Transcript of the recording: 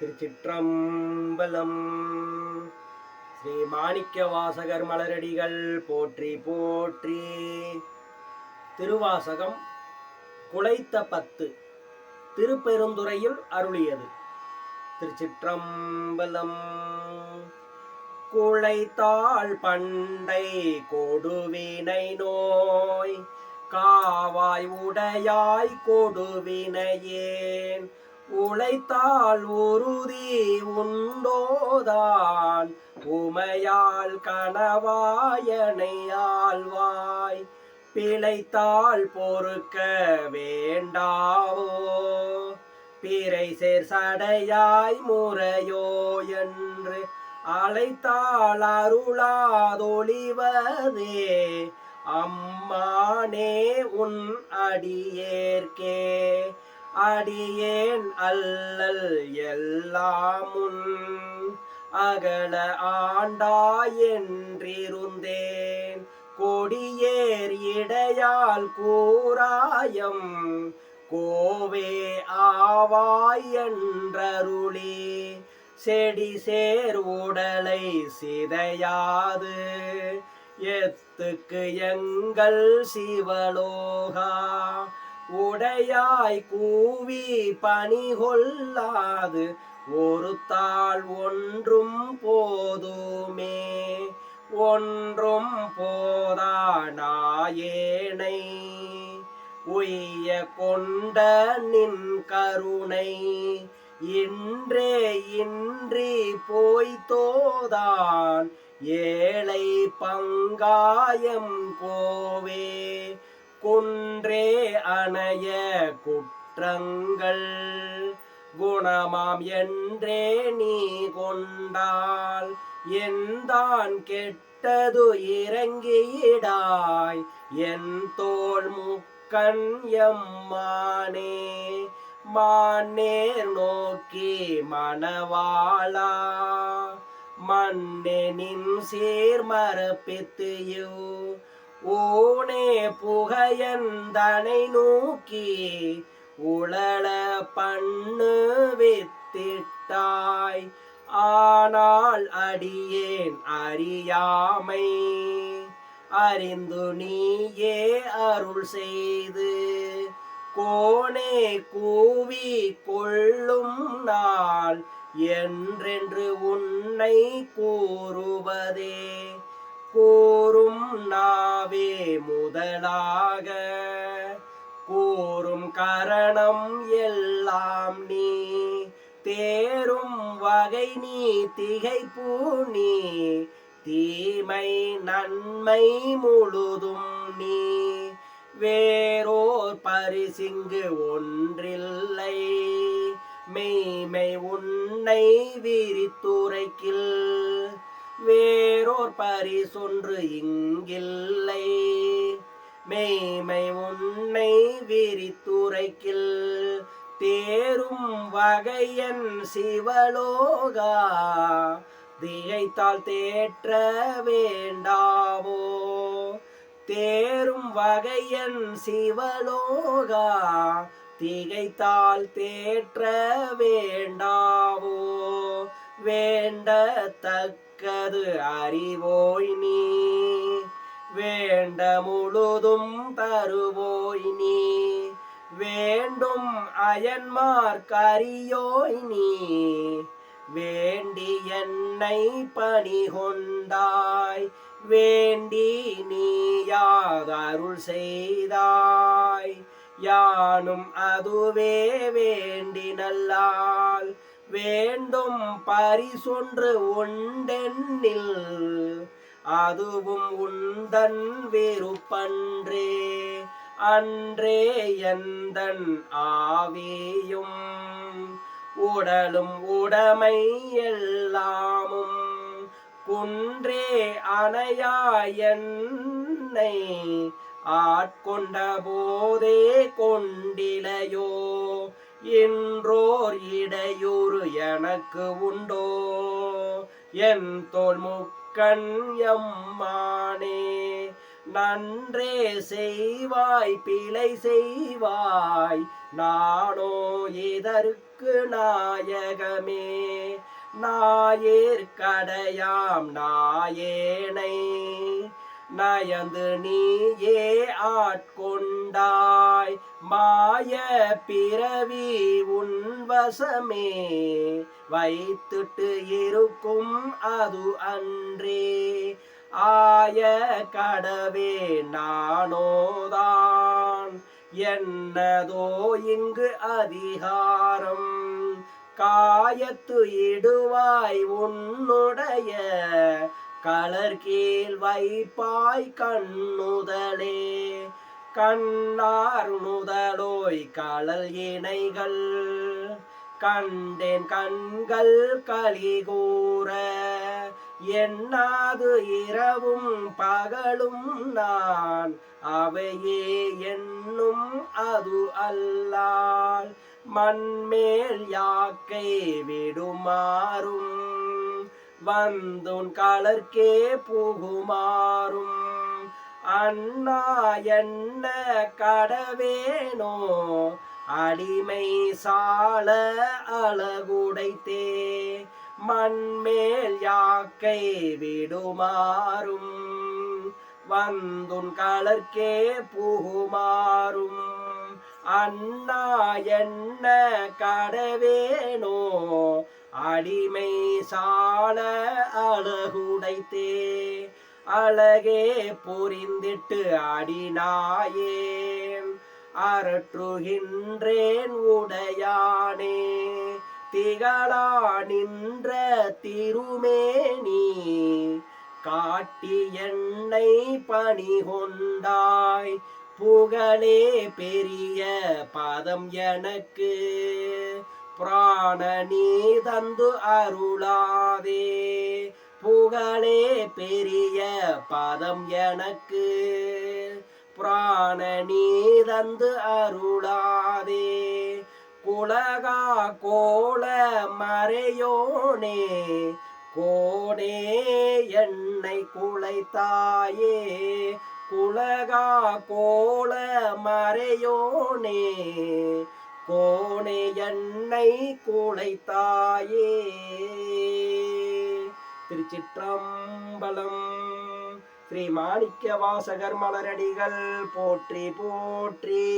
திருச்சிற்றம்பலம். ஸ்ரீ மாணிக்க வாசகர் மலரடிகள் போற்றி போற்றி. திருவாசகம் குலைத்த பத்து. திருப்பெருந்துறையில் அருளியது. திருச்சிற்றம்பலம். குழைத்தாள் பண்டை கொடுவினை நோய். காவாய் உடையாய் கொடுவினையேன். உழைத்தால் உறுதி உண்டோதான். உமையால் கணவாயனையாழ்வாய் பிழைத்தால் பொறுக்க வேண்டாவோ? பிறை சேர் சடையாய் முறையோ என்று அழைத்தால் அருளாதொழிவதே. அம்மானே உன் அடியேற்கே. அடியேன் அல்லல் எல்லாமுன் அகல ஆண்டாயென்றிருந்தேன். கொடியேர் இடையால் கூராயம் கோவே ஆவாய் என்றருளி செடி சேர் உடலை சிதையாது. எத்துக்கு எங்கள் சிவலோகா உடையாய் கூவி பணி கொள்ளாது ஒரு தாள் ஒன்றும் போதுமே. ஒன்றும் போதானாயேனை உய்ய கொண்ட நின் கருணை. இன்றே இன்றி போய்த்தோதான் ஏழை பங்காயம் கோவே குன்றே அணைய குற்றங்கள் குணமாம் என்றே நீ கொண்டால். எந்தான் கெட்டது இறங்கியிடாய். என் தோல் முக்கண் எம்மானே. மானேர் நோக்கி மணவாளா. மண்ணெனின் சீர்மரப்பித்து ஓனே புகையந்தனை நோக்கி உளள பண்ணு வித்திட்டாய். ஆனால் அடியேன் அறியாமை. அறிந்து நீயே அருள் செய்து. கோனே கூவி கொள்ளும் நாள் என்றென்று உன்னை கூறுவதே. கோரும் நாவே முதலாக. கூறும் கரணம் எல்லாம் நீ. தேரும் வகை நீ திகைப்பூ நீ. தீமை நன்மை முழுதும் நீ. வேறோர் பரிசிங்கு ஒன்றில்லை. மெய்மை உன்னை விரித்துரைக்கில். வேறோர் பரிசொன்று இங்கில்லை. மெய்மை உன்னை விரித்துரைக்கில். தேரும் வகையன் சிவலோகா. திகைத்தால் தேற்ற வேண்டாவோ. தேரும் வகையன் சிவலோகா. திகைத்தால் தேற்ற வேண்டாவோ. வேண்ட தக்க தக்கது அறிவோய் நீ. வேண்ட முழுதும் தருவோய் நீ. வேண்டும் அயன்மார்க்கரியோய் நீ. வேண்டி என்னை பணி கொண்டாய் வேண்டி நீ யாதருள் செய்தாய். யானும் அதுவே வேண்டி நல்லால் வேண்டும் பரிசொன்று உண்டெண்ணில் அதுவும் உந்தன் வெறுப்பன்றே அன்றே எந்தன் ஆவியும் உடலும் உடமை எல்லாமும். குன்றே அணையாயன்னை ஆட்கொண்ட போதே கொண்டிலையோ இன்றோர் இடையூறு எனக்கு உண்டோ? என் தோல் முக்கண் எம்மானே நன்றே செய்வாய் பிழை செய்வாய் நானோ இதற்கு எங்களுக்கு நாயகமே நாயேற்கடையாம் நாயேனை நயந்து நீயே ஆட்கொண்டாய். மாய பிறவி உன்வசமே வைத்துட்டு இருக்கும் அது அன்றே. ஆய கடவே நானோதான் என்னதோ இங்கு அதிகாரம். காயத்து இடுவாய் உன்னுடைய கலர் கீழ் வைப்பாய் கண்ணுதலே கண்ணார் முதலோய் கலல் இணைகள் கண்டேன் கண்கள் கலிகூற என்னாது இரவும் பகலும் நான் அவையே என்னும் அது அல்லால் மண்மேல் யாக்கை விடுமாறும். வந்துன் காலர்க்கே புகுமாறும். அண்ணா என்ன கடவேனோ? அடிமை சால அழகுடைத்தே. மண்மேல் யாக்கை விடுமாறும். வந்துன் கலர்க்கே புகுமாறும். அண்ணா என்ன கடவேனோ? அடிமை சால அழகுடைத்தே அழகே புரிந்திட்டு அடினாயேன் அரற்றுகின்றேன் உடையானே திகழா நின்ற திருமேனி காட்டி என்னை பணி கொண்டாய் புகழே பெரிய பதம் எனக்கு. பிராணனே தந்து அருளாதே. புகழே பெரிய பதம் எனக்கு. பிராணனே தந்து அருளாதே. குலகா கோல மறையோனே. கோடே என்னை குலைத்தாயே. குலகா கோல மறையோனே. கோணே என்னை குலைத்தாயே திருச்சிற்றம்பலம் ஸ்ரீ மாணிக்க வாசகர் மலரடிகள் போற்றி போற்றி.